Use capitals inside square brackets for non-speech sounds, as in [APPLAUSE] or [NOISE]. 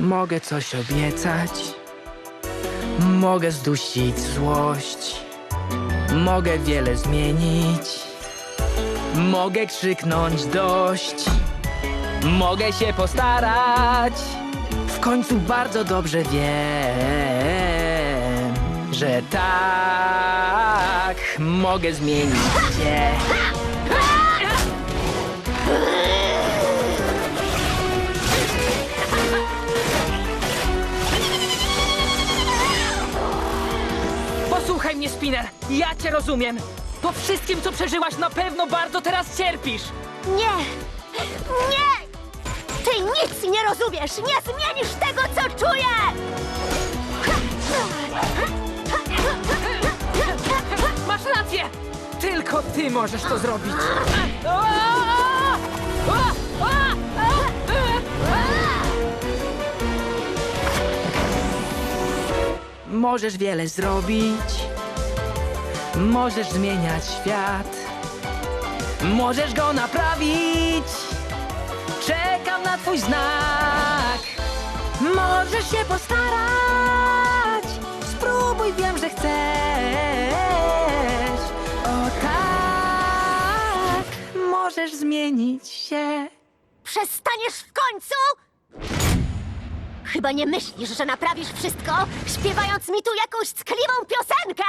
Mogę coś obiecać. Mogę zdusić złość. Mogę wiele zmienić. Mogę krzyknąć dość. Mogę się postarać. W końcu bardzo dobrze wiem, że tak mogę zmienić cię. Posłuchaj mnie, Spinner. Ja cię rozumiem. Po wszystkim, co przeżyłaś, na pewno bardzo teraz cierpisz. Nie! Nie! Ty nic nie rozumiesz! Nie zmienisz tego, co czuję! Masz rację! Tylko ty możesz to zrobić. [LAUGHS] Możesz wiele zrobić. Możesz zmieniać świat. Możesz go naprawić. Czekam na twój znak. Możesz się postarać. Spróbuj, wiem, że chcesz. O tak, możesz zmienić się. Przestaniesz w końcu? Chyba nie myślisz, że naprawisz wszystko, śpiewając mi tu jakąś ckliwą piosenkę!